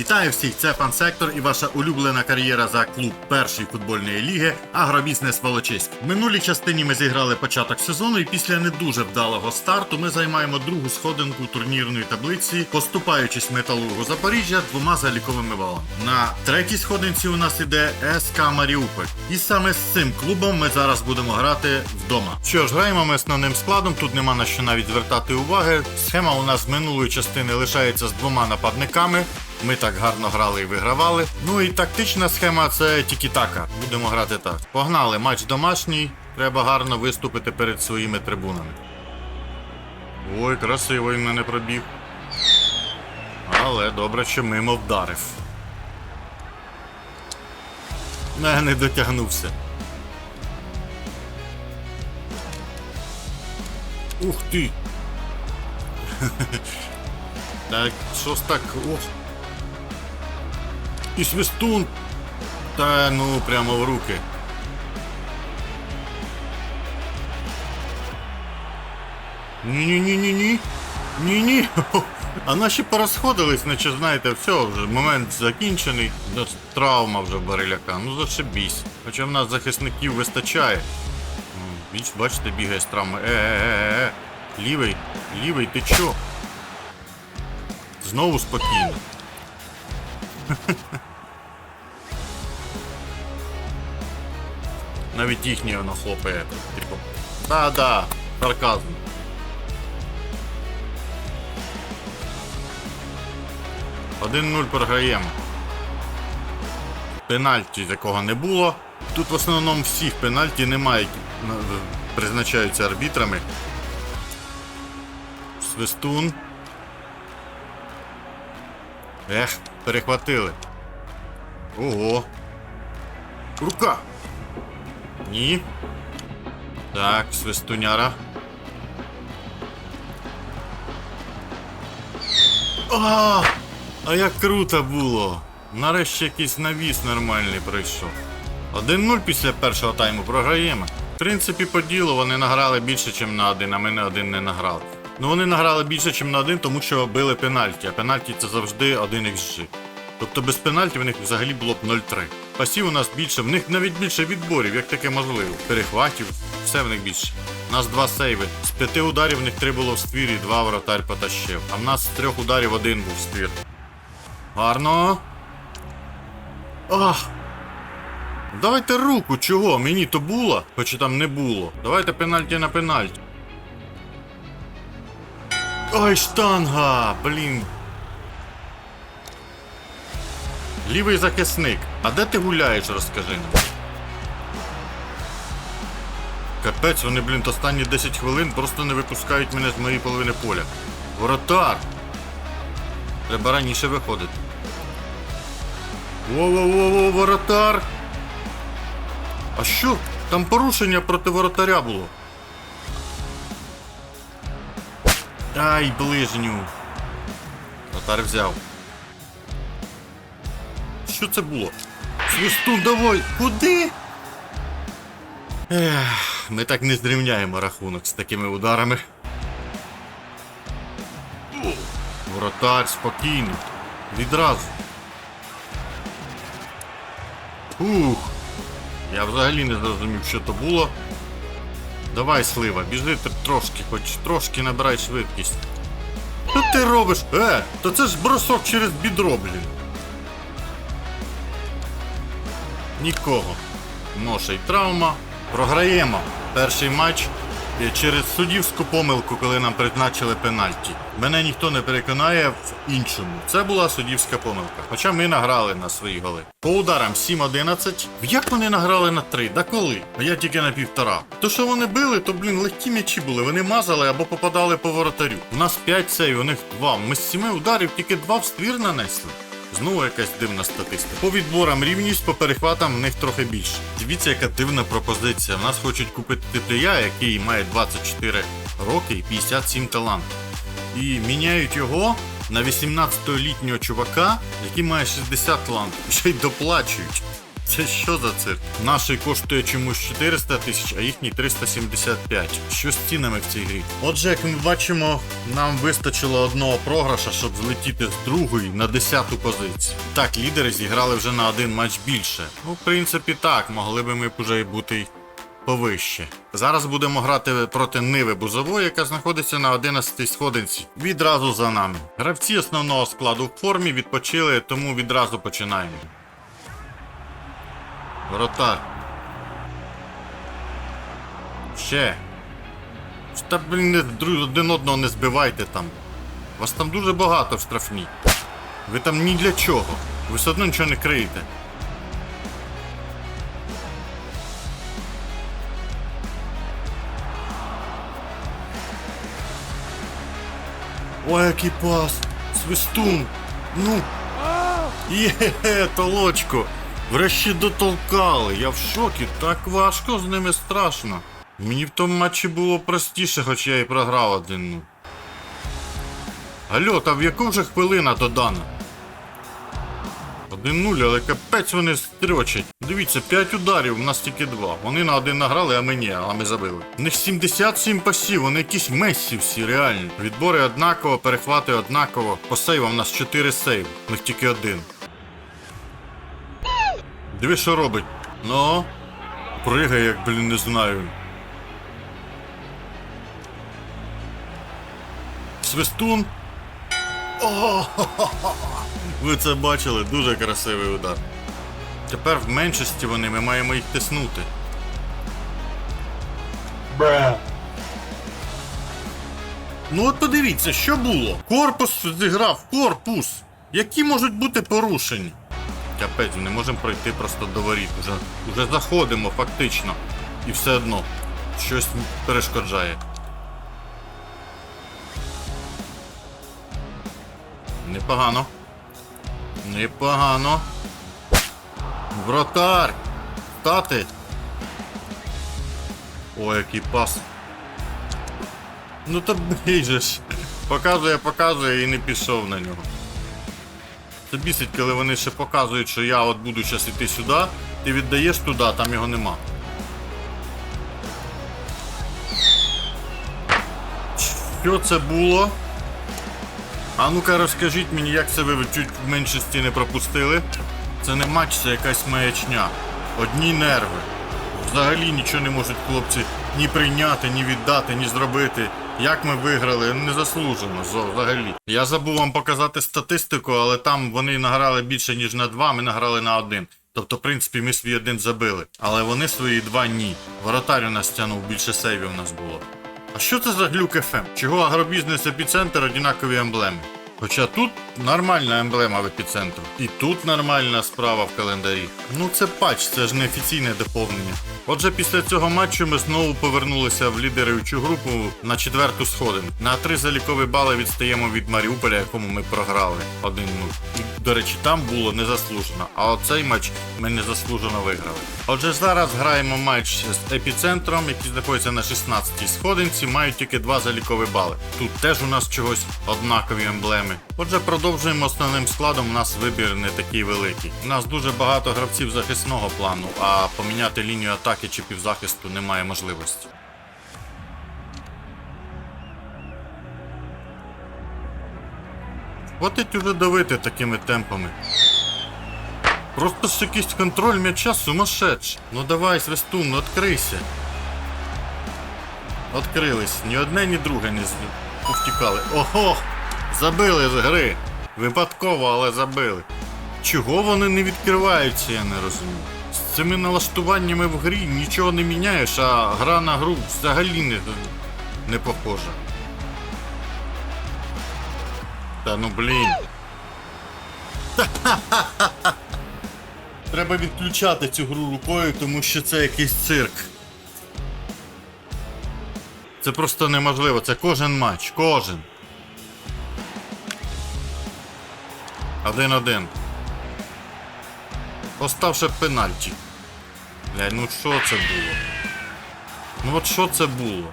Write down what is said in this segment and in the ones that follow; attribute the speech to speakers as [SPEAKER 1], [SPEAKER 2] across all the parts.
[SPEAKER 1] Вітаю всіх! Це пан Сектор і ваша улюблена кар'єра за клуб першої футбольної ліги Агробізнес Волочиськ. В минулій частині ми зіграли початок сезону, і після не дуже вдалого старту ми займаємо другу сходинку турнірної таблиці, поступаючись металургу Запоріжжя двома заліковими балами. На третій сходинці у нас іде СК Маріуполь. І саме з цим клубом ми зараз будемо грати вдома. Що ж, граємо ми основним складом. Тут нема на що навіть звертати уваги. Схема у нас минулої частини лишається з двома нападниками. Ми так гарно грали і вигравали. Ну і тактична схема це тільки-така. Будемо грати так. Погнали, матч домашній. Треба гарно виступити перед своїми трибунами. Ой, красиво він мене пробіг. Але добре, що мимо вдарив. Не, не дотягнувся. Ух ти! Так, що ж так. Ох. І свистун. Та ну прямо в руки. Ні-ні-ні-ні-ні. Ні-ні. А наші порозходились, наче знаєте, все, вже момент закінчений. Травма вже бариляка. Ну зашибісь. Хоча в нас захисників вистачає. М, Біч, бачите, бігає з травми. Е-е-е-е. Лівий, лівий, ти чо? Знову спокійно. Навіть їхній воно хлопає. Типу. Да-да, сарказм. Один 0 програємо. Пенальті такого не було. Тут в основному всіх пенальті немає, які призначаються арбітрами. Свистун. Ех, перехватили. Ого. Рука. Ні. Так, свистуняра. А, а як круто було. Нарешті якийсь навіс нормальний пройшов. 1-0 після першого тайму програємо. В принципі, по ділу вони награли більше, ніж на один, а ми на один не награли. Ну вони награли більше, ніж на один, тому що били пенальті, а пенальті це завжди 1 XG. Тобто без пенальті в них взагалі було б 0-3. Пасів у нас більше, в них навіть більше відборів, як таке можливо. Перехватів, все в них більше. У нас два сейви. З п'яти ударів в них три було в ствір і два вратарь потащив. А в нас з трьох ударів один був в ствір. Гарно. Ах! Давайте руку, чого? Мені то було, хоч там не було. Давайте пенальті на пенальті. Ой, штанга! Блін. Лівий захисник. А де ти гуляєш, розкажи нам. Капець, вони, блін, останні 10 хвилин просто не випускають мене з моєї половини поля. Воротар! Треба раніше виходити. Во-во-во-во, воротар! А що? Там порушення проти воротаря було. Ай, ближню. Воротар взяв. Що це було? Свистун, давай! Куди? Ех, ми так не зрівняємо рахунок з такими ударами. Воротар, спокійно. Відразу. Ух. Я взагалі не зрозумів, що то було. Давай, слива, біжи трошки, хоч трошки набирай швидкість. Що ти робиш? Е, то це ж бросок через бідро, блін. Нікого. Ноша й травма. Програємо перший матч через суддівську помилку, коли нам призначили пенальті. Мене ніхто не переконає в іншому. Це була суддівська помилка. Хоча ми награли на свої голи. По ударам 7-11. Як вони награли на 3? Да коли? А я тільки на півтора. То що вони били, то блін легкі м'ячі були. Вони мазали або попадали по воротарю. У нас 5 сейв, у них 2. Ми з 7 ударів тільки 2 в ствір нанесли. Знову якась дивна статистика. По відборам рівність, по перехватам в них трохи більше. Дивіться, яка дивна пропозиція. В нас хочуть купити теплія, який має 24 роки і 57 талантів. І міняють його на 18-літнього чувака, який має 60 талантів. Ще й доплачують. Це що за цирк? Наший коштує чомусь 400 тисяч, а їхній 375. Що з цінами в цій грі? Отже, як ми бачимо, нам вистачило одного програша, щоб злетіти з другої на 10-ту позицію. Так, лідери зіграли вже на один матч більше. Ну, в принципі, так, могли би ми уже й бути повище. Зараз будемо грати проти Ниви Бузової, яка знаходиться на 11-й сходинці. Відразу за нами. Гравці основного складу в формі відпочили, тому відразу починаємо. Воротар. Ще. Та блін, один одного не збивайте там. Вас там дуже багато в штрафній. Ви там ні для чого. Ви все одно нічого не криєте. Ой, який пас! Свистун! Ну! Є, толочко! Врешті дотолкали. Я в шокі, так важко з ними страшно. Мені в тому матчі було простіше, хоч я і програв один. ну. Алло, та в яку вже хвилина додана? 1-0, але капець вони строчать. Дивіться, 5 ударів, у нас тільки 2. Вони на один награли, а ми ні, а ми забили. У них 77 пасів, вони якісь мессі всі, реальні. Відбори однаково, перехвати однаково. По сейвам у нас 4 сейв, у них тільки один. Диви, що робить. Ну, пригає, як, блін, не знаю. Свистун. О, ви це бачили, дуже красивий удар. Тепер в меншості вони, ми маємо їх тиснути. Ну от подивіться, що було. Корпус зіграв, корпус. Які можуть бути порушені? Капець, не можемо пройти просто до воріт. Уже, уже заходимо фактично. І все одно щось перешкоджає. Непогано. Непогано. Вратар! Стати! Ой, який пас. Ну же ж. Показує, показує і не пішов на нього. Це бісить, коли вони ще показують, що я от буду зараз іти сюди, ти віддаєш туди, там його нема. Що це було? А ну-ка розкажіть мені, як це ви чуть в меншості не пропустили? Це не матч, це якась маячня. Одні нерви. Взагалі нічого не можуть хлопці ні прийняти, ні віддати, ні зробити. Як ми виграли, незаслужено заслужено взагалі. Я забув вам показати статистику, але там вони награли більше, ніж на два, ми награли на один. Тобто, в принципі, ми свій один забили. Але вони свої два ні. Воротар у нас тянув, більше сейвів у нас було. А що це за глюк FM? Чого агробізнес епіцентр однакові емблеми? Хоча тут нормальна емблема в епіцентру. І тут нормальна справа в календарі. Ну це патч, це ж не офіційне доповнення. Отже, після цього матчу ми знову повернулися в лідеруючу групу на четверту сходин. На три залікові бали відстаємо від Маріуполя, якому ми програли 1-0. До речі, там було незаслужено, а оцей матч ми незаслужено виграли. Отже, зараз граємо матч з епіцентром, який знаходиться на 16-й сходинці, мають тільки два залікові бали. Тут теж у нас чогось однакові емблеми. Отже, продовжуємо основним складом. У нас вибір не такий великий. У нас дуже багато гравців захисного плану, а поміняти лінію атаки чи півзахисту немає можливості. Хватить уже давити такими темпами. Просто ж якийсь контроль м'яча сумасшедший. Ну давай, свистун, ну відкрийся. Открились. Ні одне, ні друге не з... повтікали. Ого! Забили з гри. Випадково, але забили. Чого вони не відкриваються, я не розумію. З цими налаштуваннями в грі нічого не міняєш, а гра на гру взагалі не, не похожа. Та ну блін. Треба відключати цю гру рукою, тому що це якийсь цирк. Це просто неможливо. Це кожен матч. Кожен. Один-один. Поставши пенальті. Бля, ну що це було? Ну от що це було?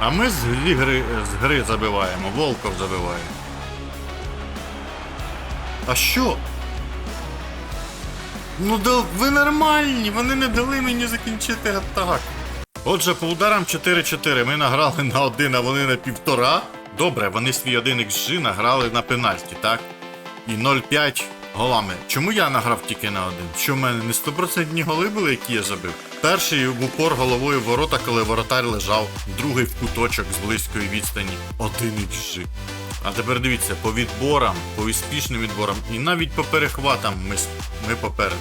[SPEAKER 1] А ми з гри, з гри забиваємо, Волков забиває. А що? Ну да ви нормальні, вони не дали мені закінчити атаку. Отже, по ударам 4-4 ми награли на один, а вони на півтора. Добре, вони свій один XG награли на пенальті, так? І 0-5 голами. Чому я награв тільки на один? Що в мене не 100% голи були, які я забив? Перший в упор головою ворота, коли воротар лежав, другий в куточок з близької відстані. Один XG. А тепер дивіться, по відборам, по успішним відборам і навіть по перехватам ми, ми попереду.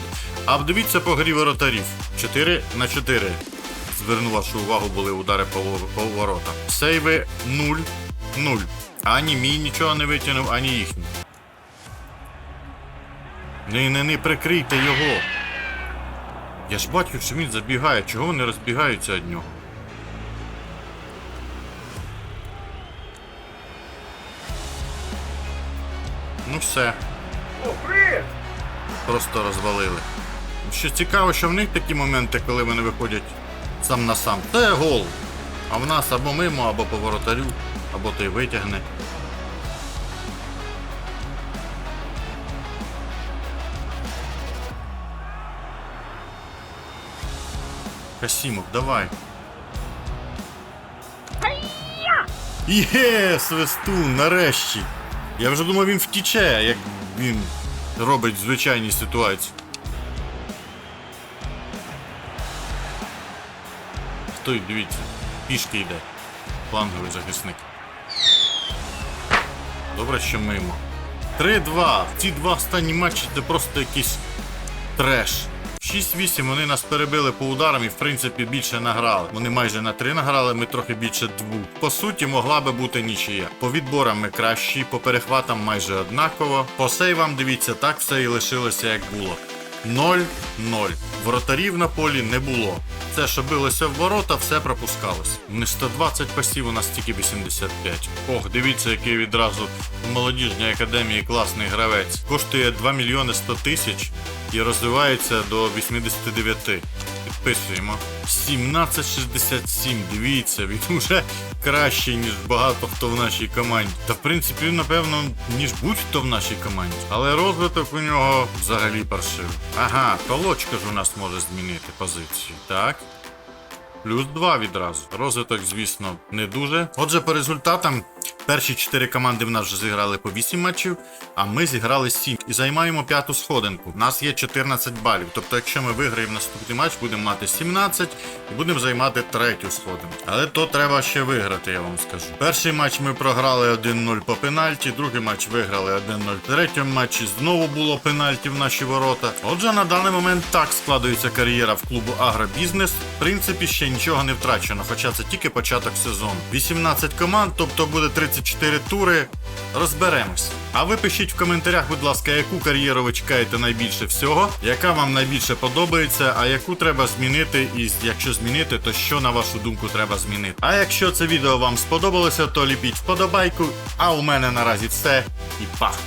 [SPEAKER 1] А дивіться по грі воротарів. 4 на 4. Зверну вашу увагу, були удари по, по воротам. Сейви 0, 0. Ані мій нічого не витягнув, ані їхній. Не, не, не прикрийте його. Я ж бачу, що він забігає, чого вони розбігаються від нього. Ну все. Просто розвалили. Що цікаво, що в них такі моменти, коли вони виходять сам на сам. Це гол. А в нас або мимо, або по воротарю, або той витягне. Касімов, давай. Є, свистун, нарешті. Я вже думав, він втіче, як він робить в звичайній ситуації. Стой, дивіться, пішки йде. Фланговий захисник. Добре, що мимо. 3-2. Ці два останні матчі це просто якийсь треш. 6-8 вони нас перебили по ударам і в принципі більше награли. Вони майже на 3 награли, ми трохи більше двох. По суті, могла би бути нічия. По відборам ми кращі, по перехватам майже однаково. По сейвам, дивіться, так все і лишилося як було. 0-0. Воротарів на полі не було. Все, що билося в ворота, все пропускалось. Не 120 пасів, у нас тільки 85. Ох, дивіться, який відразу в молодіжній академії класний гравець. Коштує 2 мільйони 100 тисяч і розвивається до 89. Підписуємо. 1767. Дивіться, він уже кращий, ніж багато хто в нашій команді. Та в принципі, напевно, ніж будь-хто в нашій команді. Але розвиток у нього взагалі паршивий. Ага, колочка ж у нас може змінити позицію. Так. Плюс 2 відразу. Розвиток, звісно, не дуже. Отже, по результатам, перші 4 команди в нас вже зіграли по 8 матчів, а ми зіграли 7 і займаємо п'яту сходинку. У нас є 14 балів. Тобто, якщо ми виграємо наступний матч, будемо мати 17 і будемо займати третю сходинку. Але то треба ще виграти, я вам скажу. Перший матч ми програли 1-0 по пенальті, другий матч виграли 1-0. В третьому матчі знову було пенальті в наші ворота. Отже, на даний момент так складується кар'єра в клубу Агробізнес. В принципі, ще нічого не втрачено, хоча це тільки початок сезону. 18 команд, тобто буде 34 тури. Розберемось. А ви пишіть в коментарях, будь ласка, яку кар'єру ви чекаєте найбільше всього, яка вам найбільше подобається, а яку треба змінити, і якщо змінити, то що на вашу думку треба змінити. А якщо це відео вам сподобалося, то ліпіть вподобайку. А у мене наразі все і пах!